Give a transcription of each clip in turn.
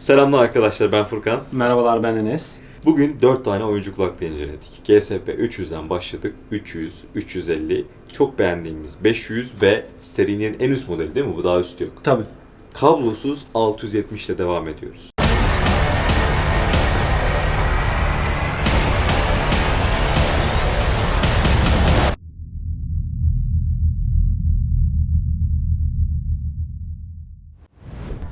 Selamlar arkadaşlar ben Furkan. Merhabalar ben Enes. Bugün 4 tane oyuncu kulaklığı inceledik. GSP 300'den başladık. 300, 350, çok beğendiğimiz 500 ve serinin en üst modeli değil mi? Bu daha üstü yok. Tabi. Kablosuz 670 ile devam ediyoruz.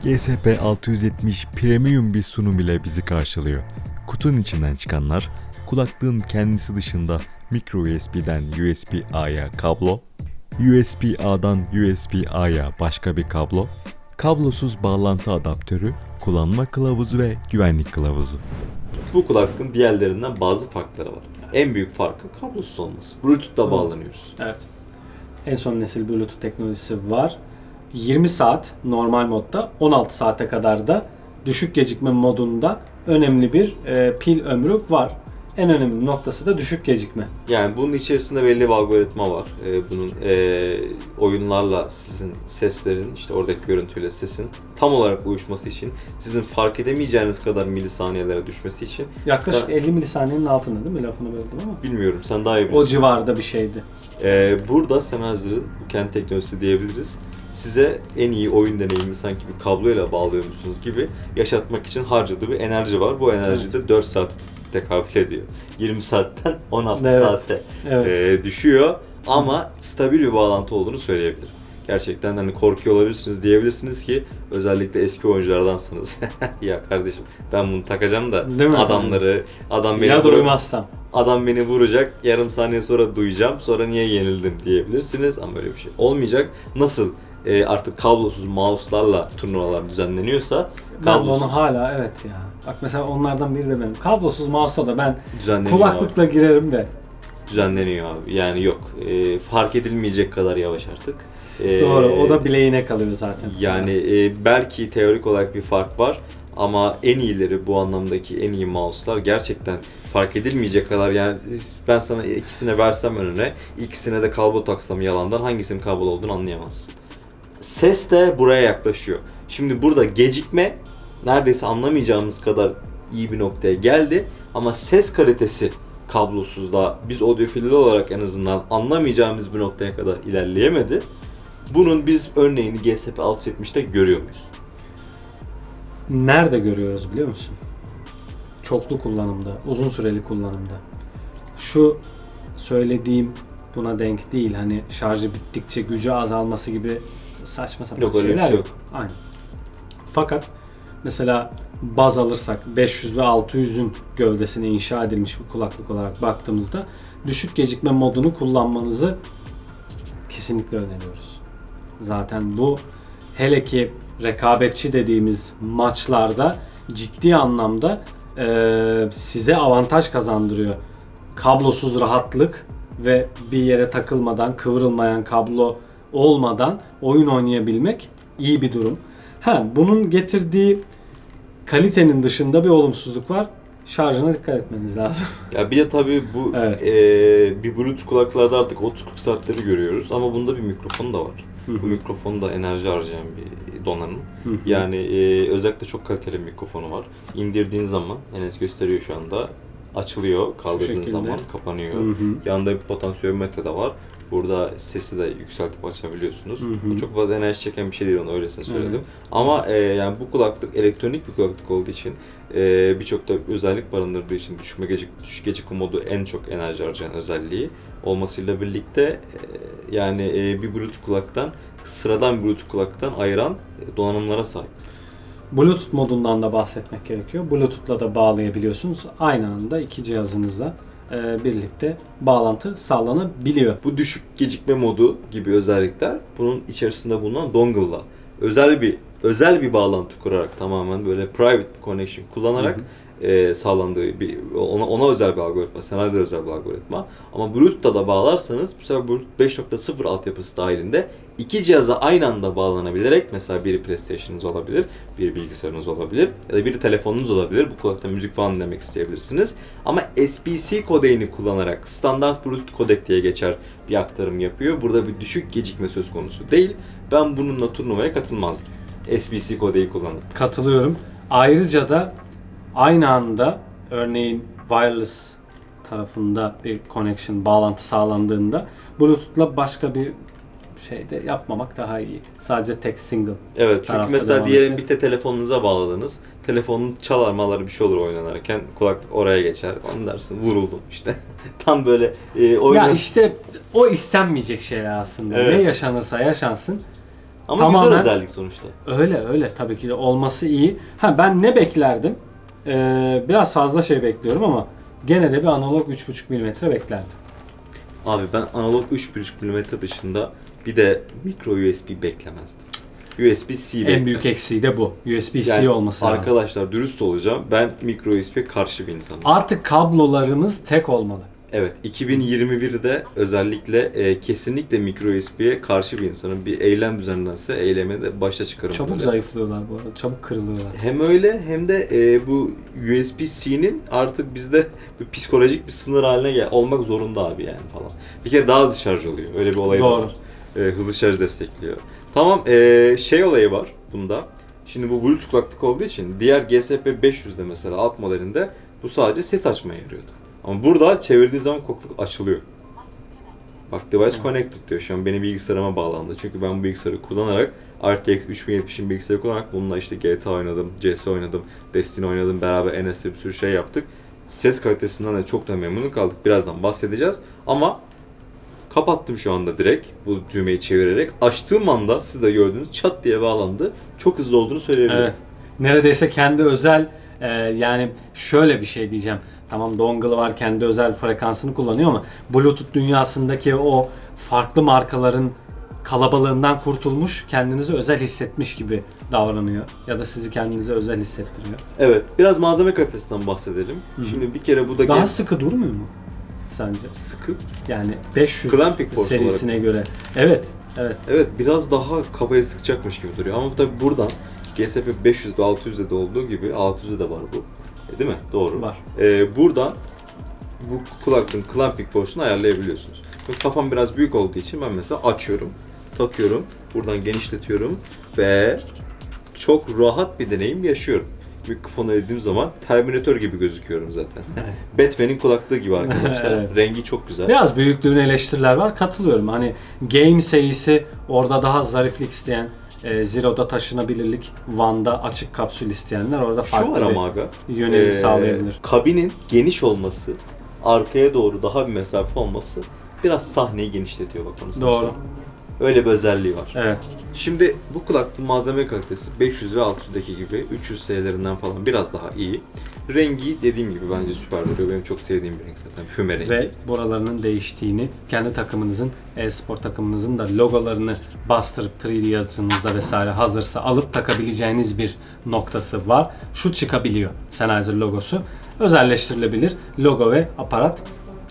GSP 670 premium bir sunum ile bizi karşılıyor. Kutunun içinden çıkanlar, kulaklığın kendisi dışında micro USB'den USB-A'ya kablo, USB-A'dan USB-A'ya başka bir kablo, kablosuz bağlantı adaptörü, kullanma kılavuzu ve güvenlik kılavuzu. Bu kulaklığın diğerlerinden bazı farkları var. En büyük farkı kablosuz olması. Bluetooth'la bağlanıyoruz. Evet. En son nesil Bluetooth teknolojisi var. 20 saat normal modda, 16 saate kadar da düşük gecikme modunda önemli bir e, pil ömrü var. En önemli noktası da düşük gecikme. Yani bunun içerisinde belli bir algoritma var. Ee, bunun ee, oyunlarla sizin seslerin, işte oradaki görüntüyle sesin tam olarak uyuşması için, sizin fark edemeyeceğiniz kadar milisaniyelere düşmesi için Yaklaşık Sen- 50 milisaniyenin altında değil mi? Lafını böldüm ama. bilmiyorum sen daha iyi O bilirsin. civarda bir şeydi. Ee, burada Sennheiser'ın bu kendi teknolojisi diyebiliriz. Size en iyi oyun deneyimi sanki bir kabloyla bağlıyormuşsunuz gibi yaşatmak için harcadığı bir enerji var. Bu enerji de 4 saat tekabül ediyor. 20 saatten 16 Evet. saate Evet. e, düşüyor ama stabil bir bağlantı olduğunu söyleyebilirim. Gerçekten hani korkuyor olabilirsiniz diyebilirsiniz ki özellikle eski oyunculardansınız. ya kardeşim ben bunu takacağım da Değil mi? adamları adam beni ya duymazsam. adam beni vuracak yarım saniye sonra duyacağım sonra niye yenildim diyebilirsiniz ama öyle bir şey olmayacak. Nasıl e, artık kablosuz mouse'larla turnuvalar düzenleniyorsa Ben kablosuz onu hala evet ya. Bak mesela onlardan biri de benim. Kablosuz mouse'la da ben düzenleniyor abi. kulaklıkla girerim de. Düzenleniyor abi. Yani yok. E, fark edilmeyecek kadar yavaş artık. E, Doğru. O da bileğine kalıyor zaten. Yani e, belki teorik olarak bir fark var ama en iyileri bu anlamdaki en iyi mouse'lar gerçekten fark edilmeyecek kadar yani ben sana ikisine versem önüne ikisine de kablo taksam yalandan hangisinin kablo olduğunu anlayamazsın. Ses de buraya yaklaşıyor. Şimdi burada gecikme neredeyse anlamayacağımız kadar iyi bir noktaya geldi ama ses kalitesi kablosuzda biz audiofiller olarak en azından anlamayacağımız bir noktaya kadar ilerleyemedi. Bunun biz örneğini GSP 670'te görüyor muyuz? Nerede görüyoruz biliyor musun? Çoklu kullanımda, uzun süreli kullanımda. Şu söylediğim buna denk değil. Hani şarjı bittikçe gücü azalması gibi saçma sapan Yok, şeyler şey yok. Aynen. Fakat mesela baz alırsak 500 ve 600'ün gövdesine inşa edilmiş bir kulaklık olarak baktığımızda düşük gecikme modunu kullanmanızı kesinlikle öneriyoruz. Zaten bu hele ki rekabetçi dediğimiz maçlarda ciddi anlamda eee, size avantaj kazandırıyor. Kablosuz rahatlık ve bir yere takılmadan, kıvrılmayan kablo olmadan oyun oynayabilmek iyi bir durum. Ha, bunun getirdiği kalitenin dışında bir olumsuzluk var. Şarjına dikkat etmeniz lazım. Ya bir de tabii bu Evet. eee, bir Bluetooth kulaklarda artık 30-40 saatleri görüyoruz ama bunda bir mikrofon da var. Bu mikrofon da enerji harcayan bir donanım. Yani eee, özellikle çok kaliteli bir mikrofonu var. İndirdiğin zaman Enes gösteriyor şu anda açılıyor, kaldırdığın zaman kapanıyor. Yanında bir potansiyometre de var. Burada sesi de yükseltip açabiliyorsunuz. Hı hı. O çok fazla enerji çeken bir şey değil onu öylesine söyledim. Evet. Ama e, yani bu kulaklık elektronik bir kulaklık olduğu için e, birçok da özellik barındırdığı için düşme gecik, düşük gecikme modu en çok enerji harcayan özelliği olmasıyla birlikte e, yani e, bir Bluetooth kulaktan sıradan bir Bluetooth kulaktan ayıran e, donanımlara sahip. Bluetooth modundan da bahsetmek gerekiyor. Bluetooth'la da bağlayabiliyorsunuz. Aynı anda iki cihazınızla e, birlikte bağlantı sağlanabiliyor. Bu düşük gecikme modu gibi özellikler bunun içerisinde bulunan dongle'la özel bir özel bir bağlantı kurarak tamamen böyle private bir connection kullanarak e, sağlandığı bir ona ona özel bir algoritma, Sennheiser özel bir algoritma. Ama Bluetooth'ta da bağlarsanız bu sefer Bluetooth 5.0 altyapısı dahilinde iki cihaza aynı anda bağlanabilerek mesela biri PlayStation'ınız olabilir, biri bilgisayarınız olabilir ya da biri telefonunuz olabilir. Bu kulakta müzik falan dinlemek isteyebilirsiniz. Ama SBC kodeğini kullanarak standart Bluetooth kodek diye geçer bir aktarım yapıyor. Burada bir düşük gecikme söz konusu değil. Ben bununla turnuvaya katılmazdım. SBC kodeği kullanıp. Katılıyorum. Ayrıca da aynı anda örneğin wireless tarafında bir connection bağlantı sağlandığında Bluetooth'la başka bir şeyde yapmamak daha iyi. Sadece tek single. Evet çünkü mesela diyelim bir de telefonunuza bağladınız. Telefonun çalar maları bir şey olur oynanırken kulaklık oraya geçer. Onu dersin vuruldum işte. Tam böyle e, oyunun... Ya işte o istenmeyecek şeyler aslında. Evet. Ne yaşanırsa yaşansın. Ama tamamen- güzel özellik sonuçta. Öyle öyle tabii ki de olması iyi. Ha ben ne beklerdim? Ee, biraz fazla şey bekliyorum ama gene de bir analog 3.5 mm beklerdim. Abi ben analog 3.5 mm dışında bir de micro USB beklemezdim. USB-C En büyük eksiği de bu. USB-C Yani olması lazım. Arkadaşlar dürüst olacağım. Ben micro USB'ye karşı bir insanım. Artık kablolarımız tek olmalı. Evet, 2021'de özellikle e, kesinlikle micro USB'ye karşı bir insanım. Bir eylem düzenlense eyleme de başta çıkarım. Çabuk böyle. zayıflıyorlar bu arada. Çabuk kırılıyorlar. Hem öyle hem de e, bu USB-C'nin artık bizde bir psikolojik bir sınır haline gel olmak zorunda abi yani falan. Bir kere daha hızlı şarj oluyor. Öyle bir olay Doğru. var. E, hızlı şarj destekliyor. Tamam e, şey olayı var bunda. Şimdi bu Bluetooth kulaklık olduğu için diğer GSP 500'de mesela alt modelinde bu sadece ses açmaya yarıyordu. Ama burada çevirdiği zaman kulaklık açılıyor. Bak device connected diyor şu an benim bilgisayarıma bağlandı. Çünkü ben bu bilgisayarı kullanarak RTX 3070'in bilgisayarı kullanarak bununla işte GTA oynadım, CS oynadım, Destiny oynadım, beraber Enes'le bir sürü şey yaptık. Ses kalitesinden de çok da memnun kaldık. Birazdan bahsedeceğiz. Ama kapattım şu anda direkt bu düğmeyi çevirerek. Açtığım anda siz de gördüğünüz çat diye bağlandı. Çok hızlı olduğunu söyleyebilirim. Evet. Neredeyse kendi özel e, yani şöyle bir şey diyeceğim. Tamam dongle'ı var kendi özel frekansını kullanıyor ama Bluetooth dünyasındaki o farklı markaların kalabalığından kurtulmuş, kendinizi özel hissetmiş gibi davranıyor. Ya da sizi kendinize özel hissettiriyor. Evet. Biraz malzeme kalitesinden bahsedelim. Şimdi bir kere bu da Daha sıkı durmuyor mu sence? sıkı. Yani 500 Clamping serisine olarak. göre. Evet, evet. Evet biraz daha kafaya sıkacakmış gibi duruyor ama tabi buradan GSP 500 ve 600'de de olduğu gibi 600'de de var bu. Değil mi? Doğru. Var. E, buradan bu kulaklığın clamping force'unu ayarlayabiliyorsunuz. Benim kafam biraz büyük olduğu için ben mesela açıyorum, takıyorum, buradan genişletiyorum ve çok rahat bir deneyim yaşıyorum. Mikrofonu dediğim zaman Terminator gibi gözüküyorum zaten. Evet. Batman'in kulaklığı gibi arkadaşlar. Evet. Rengi çok güzel. Biraz büyüklüğüne eleştiriler var. Katılıyorum. Hani game serisi orada daha zariflik isteyen, e, Zero'da taşınabilirlik, One'da açık kapsül isteyenler orada Şu farklı var bir ama aga. yönelim Ee, sağlayabilir. Kabinin geniş olması, arkaya doğru daha bir mesafe olması biraz sahneyi genişletiyor bak onu Doğru. söyleyeyim. Öyle bir özelliği var. Evet. Şimdi bu kulaklığın malzeme kalitesi 500 ve 600'deki gibi 300 serilerinden falan biraz daha iyi. Rengi dediğim gibi bence süper duruyor. Benim çok sevdiğim bir renk zaten. Füme rengi. Ve buralarının değiştiğini, kendi takımınızın, e-spor takımınızın da logolarını bastırıp 3D yazınızda vesaire hazırsa alıp takabileceğiniz bir noktası var. Şu çıkabiliyor. Sennheiser logosu. Özelleştirilebilir logo ve aparat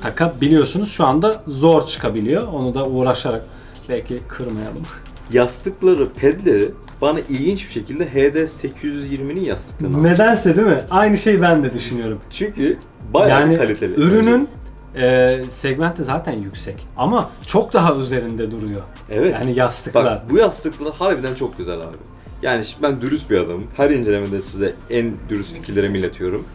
takabiliyorsunuz. Şu anda zor çıkabiliyor. Onu da uğraşarak belki kırmayalım. Yastıkları, pedleri bana ilginç bir şekilde HD 820'nin yastıklarına andırıyor. Nedense değil mi? Aynı şeyi ben de düşünüyorum. Çünkü bayağı yani kaliteli. ürünün e, segmenti zaten yüksek ama çok daha üzerinde duruyor. Evet. Yani yastıklar. Bak bu yastıklar harbiden çok güzel abi. Yani ben dürüst bir adamım. Her incelemede size en dürüst fikirlerimi iletiyorum.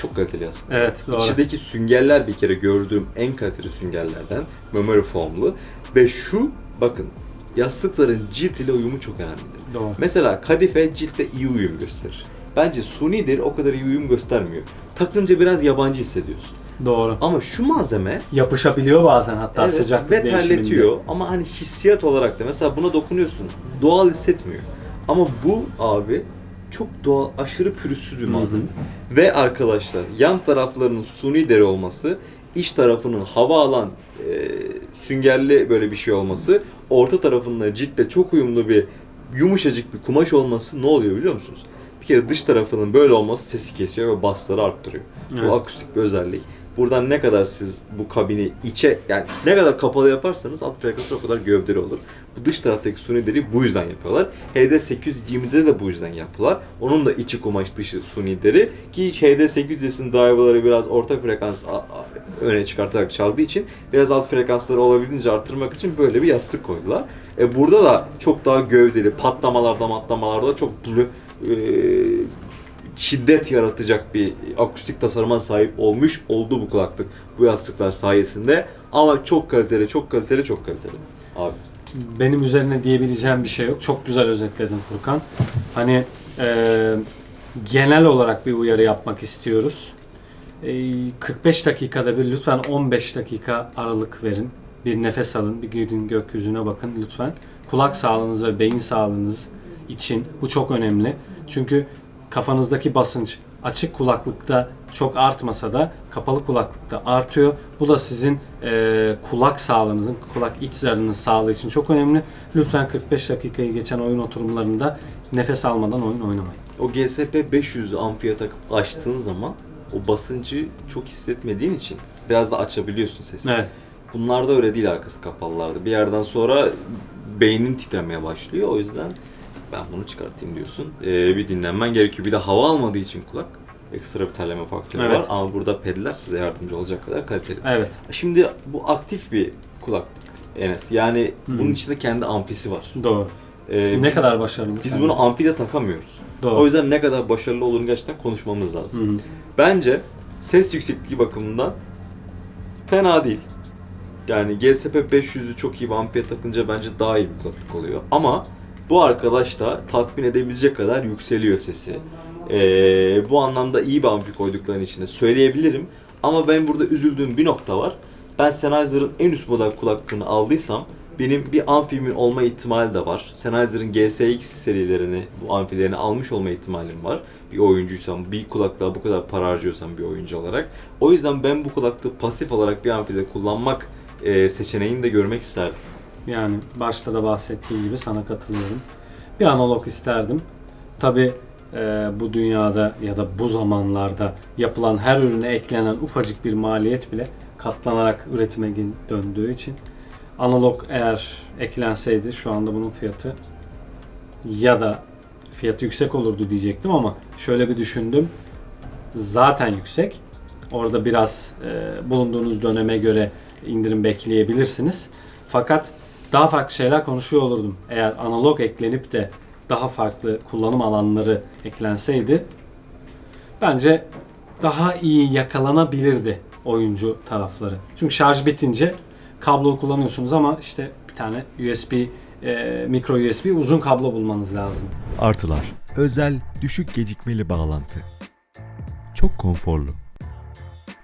Çok kaliteli yastık. Evet doğru. İçindeki süngerler bir kere gördüğüm en kaliteli süngerlerden. Memory foam'lu. Ve şu bakın yastıkların cilt ile uyumu çok önemlidir. Doğru. Mesela kadife ciltle iyi uyum gösterir. Bence suni deri o kadar iyi uyum göstermiyor. Takınca biraz yabancı hissediyorsun. Doğru. Ama şu malzeme Yapışabiliyor bazen hatta Evet, sıcaklık ve terletiyor ama hani hissiyat olarak da mesela buna dokunuyorsun doğal hissetmiyor. Ama bu abi çok doğal aşırı pürüzsüz bir Hı hı. malzeme. Ve arkadaşlar yan taraflarının suni deri olması, iç tarafının hava alan e, süngerli böyle bir şey olması, orta tarafında ciltle çok uyumlu bir yumuşacık bir kumaş olması ne oluyor biliyor musunuz? Kere dış tarafının böyle olması sesi kesiyor ve basları arttırıyor. Evet. Bu akustik bir özellik. Buradan ne kadar siz bu kabini içe yani ne kadar kapalı yaparsanız alt frekansı o kadar gövdeli olur. Bu dış taraftaki suni deri bu yüzden yapıyorlar. HD 820'de de bu yüzden yaptılar. Onun da içi kumaş dışı suni deri ki HD 800'in driver'ları biraz orta frekans öne çıkartarak çaldığı için biraz alt frekansları olabildiğince arttırmak için böyle bir yastık koydular. E burada da çok daha gövdeli patlamalarda matlamalarda çok böyle, e, şiddet yaratacak bir akustik tasarıma sahip olmuş oldu bu kulaklık bu yastıklar sayesinde ama çok kaliteli çok kaliteli çok kaliteli abi. Benim üzerine diyebileceğim bir şey yok. Çok güzel özetledin Furkan. Hani e, genel olarak bir uyarı yapmak istiyoruz. E, 45 dakikada bir lütfen 15 dakika aralık verin. Bir nefes alın, bir gidin gökyüzüne bakın lütfen. Kulak sağlığınız ve beyin sağlığınız için bu çok önemli. Çünkü kafanızdaki basınç açık kulaklıkta çok artmasa da kapalı kulaklıkta artıyor. Bu da sizin e, kulak sağlığınızın, kulak iç zarının sağlığı için çok önemli. Lütfen 45 dakikayı geçen oyun oturumlarında nefes almadan oyun oynamayın. O GSP 500'ü amfiye takıp açtığın zaman o basıncı çok hissetmediğin için biraz da açabiliyorsun sesini. Evet. Bunlarda öyle değil arkası kapalılarda. Bir yerden sonra beynin titremeye başlıyor. O yüzden ben bunu çıkartayım diyorsun. Ee, bir dinlenmen gerekiyor. Bir de hava almadığı için kulak ekstra bir terleme faktörü Evet. var. Ama burada pedler size yardımcı olacak kadar kaliteli. Evet. Şimdi bu aktif bir kulaklık Enes. Yani Hmm. bunun içinde kendi amfisi var. Doğru. Ee, ne biz, kadar başarılı. Biz sence? bunu amfiyle takamıyoruz. Doğru. O yüzden ne kadar başarılı olduğunu gerçekten konuşmamız lazım. Hı. Bence ses yüksekliği bakımından fena değil. Yani GSP 500'ü çok iyi bir amfiye takınca bence daha iyi bir kulaklık oluyor. Ama bu arkadaş da tatmin edebilecek kadar yükseliyor sesi. Ee, bu anlamda iyi bir amfi koyduklarının içinde söyleyebilirim. Ama ben burada üzüldüğüm bir nokta var. Ben Sennheiser'ın en üst model kulaklığını aldıysam benim bir amfimin olma ihtimali de var. Sennheiser'ın GSX serilerini, bu amfilerini almış olma ihtimalim var. Bir oyuncuysam, bir kulaklığa bu kadar para harcıyorsam bir oyuncu olarak. O yüzden ben bu kulaklığı pasif olarak bir amfide kullanmak e, seçeneğini de görmek isterdim. Yani başta da bahsettiğim gibi sana katılıyorum. Bir analog isterdim. Tabi bu dünyada ya da bu zamanlarda yapılan her ürüne eklenen ufacık bir maliyet bile katlanarak üretime döndüğü için analog eğer eklenseydi şu anda bunun fiyatı ya da fiyatı yüksek olurdu diyecektim ama şöyle bir düşündüm. Zaten yüksek. Orada biraz e, bulunduğunuz döneme göre indirim bekleyebilirsiniz. Fakat daha farklı şeyler konuşuyor olurdum. Eğer analog eklenip de daha farklı kullanım alanları eklenseydi bence daha iyi yakalanabilirdi oyuncu tarafları. Çünkü şarj bitince kablo kullanıyorsunuz ama işte bir tane USB, e, micro USB uzun kablo bulmanız lazım. Artılar. Özel düşük gecikmeli bağlantı. Çok konforlu.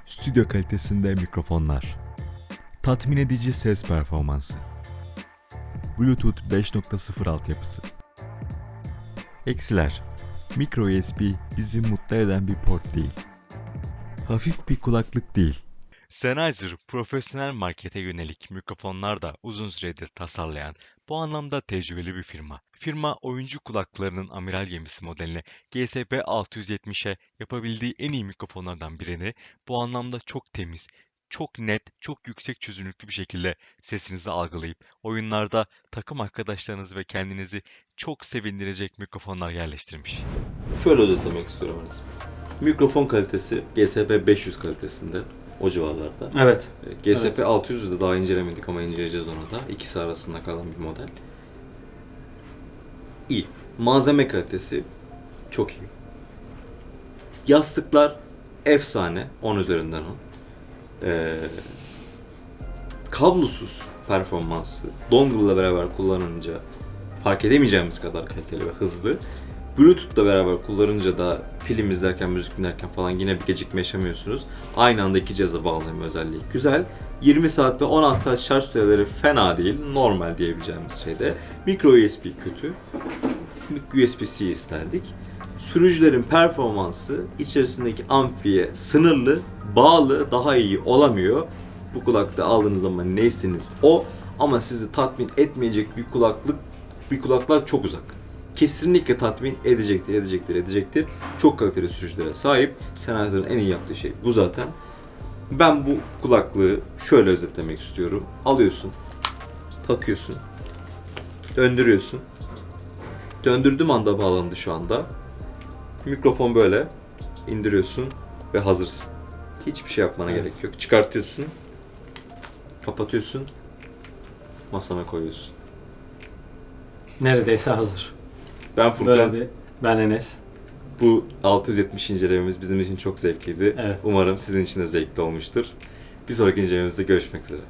Stüdyo kalitesinde mikrofonlar. Tatmin edici ses performansı. Bluetooth 5.0 altyapısı. Eksiler. Micro USB bizi mutlu eden bir port değil. Hafif bir kulaklık değil. Sennheiser profesyonel markete yönelik mikrofonlar da uzun süredir tasarlayan bu anlamda tecrübeli bir firma. Firma oyuncu kulaklarının amiral gemisi modeline GSP 670'e yapabildiği en iyi mikrofonlardan birini bu anlamda çok temiz, çok net, çok yüksek çözünürlüklü bir şekilde sesinizi algılayıp oyunlarda takım arkadaşlarınızı ve kendinizi çok sevindirecek mikrofonlar yerleştirmiş. Şöyle özetlemek istiyorum Enes. Mikrofon kalitesi GSP 500 kalitesinde o civarlarda. Evet. E, GSP Evet. 600'ü de daha incelemedik ama inceleyeceğiz onu da. İkisi arasında kalan bir model. İyi. Malzeme kalitesi çok iyi. Yastıklar efsane. 10 üzerinden 10. Ee, kablosuz performansı dongle ile beraber kullanınca fark edemeyeceğimiz kadar kaliteli ve hızlı. Bluetooth'la beraber kullanınca da film izlerken, müzik dinlerken falan yine bir gecikme yaşamıyorsunuz. Aynı anda iki cihaza bağlama özelliği güzel. 20 saat ve 16 saat şarj süreleri fena değil. Normal diyebileceğimiz şeyde. Micro USB kötü. USB-C isterdik. Sürücülerin performansı içerisindeki amfiye sınırlı, bağlı, daha iyi olamıyor. Bu kulaklığı aldığınız zaman neysiniz o ama sizi tatmin etmeyecek bir kulaklık bir kulaklık çok uzak. Kesinlikle tatmin edecektir, edecektir, edecektir. Çok kaliteli sürücülere sahip. Sennheiser'ın en iyi yaptığı şey bu zaten. Ben bu kulaklığı şöyle özetlemek istiyorum. Alıyorsun, takıyorsun, döndürüyorsun. Döndürdüğüm anda bağlandı şu anda. Mikrofon böyle indiriyorsun ve hazırsın. Hiçbir şey yapmana Evet. gerek yok. Çıkartıyorsun, kapatıyorsun, masana koyuyorsun. Neredeyse hazır. Ben Furkan, Böyle bir ben Enes. Bu 670 incelememiz bizim için çok zevkliydi. Evet. Umarım sizin için de zevkli olmuştur. Bir sonraki incelememizde görüşmek üzere.